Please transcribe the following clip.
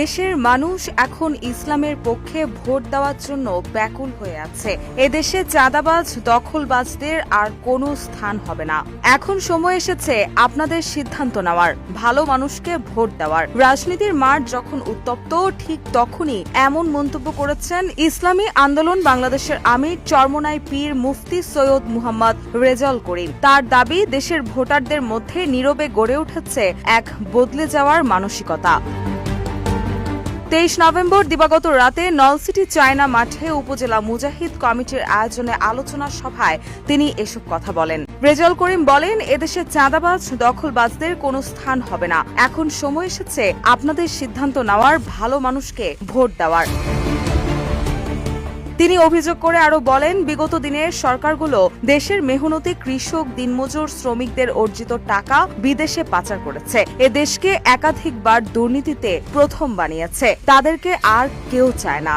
দেশের মানুষ এখন ইসলামের পক্ষে ভোট দেওয়ার জন্য ব্যাকুল হয়ে আছে। এদেশে চাঁদাবাজ, দখলবাজদের আর কোনো স্থান হবে না। এখন সময় এসেছে আপনাদের সিদ্ধান্ত নেওয়ার, ভালো মানুষকে ভোট দেওয়ার। রাজনীতির মাঠ যখন উত্তপ্ত, ঠিক তখনই এমন মন্তব্য করেছেন ইসলামী আন্দোলন বাংলাদেশের আমির চরমনাই পীর মুফতি সৈয়দ মুহাম্মদ রেজাল করিম। তার দাবি, দেশের ভোটারদের মধ্যে নীরবে গড়ে উঠেছে এক বদলে যাওয়ার মানসিকতা। তেইশ নভেম্বর দিবাগত রাতে নলসিটি চায়না মাঠে উপজেলা মুজাহিদ কমিটির আয়োজনে আলোচনা সভায় তিনি এসব কথা বলেন। রেজাল করিম বলেন, এদেশে চাঁদাবাজ, দখলবাজদের কোনো স্থান হবে না। এখন সময় এসেছে আপনাদের সিদ্ধান্ত নেওয়ার, ভালো মানুষকে ভোট দেওয়ার। তিনি অভিযোগ করে আরও বলেন, বিগত দিনের সরকারগুলো দেশের মেহনতি কৃষক, দিনমজুর শ্রমিকদের অর্জিত টাকা বিদেশে পাচার করেছে। এ দেশকে একাধিকবার দুর্নীতিতে প্রথম বানিয়েছে। তাদেরকে আর কেউ চায় না।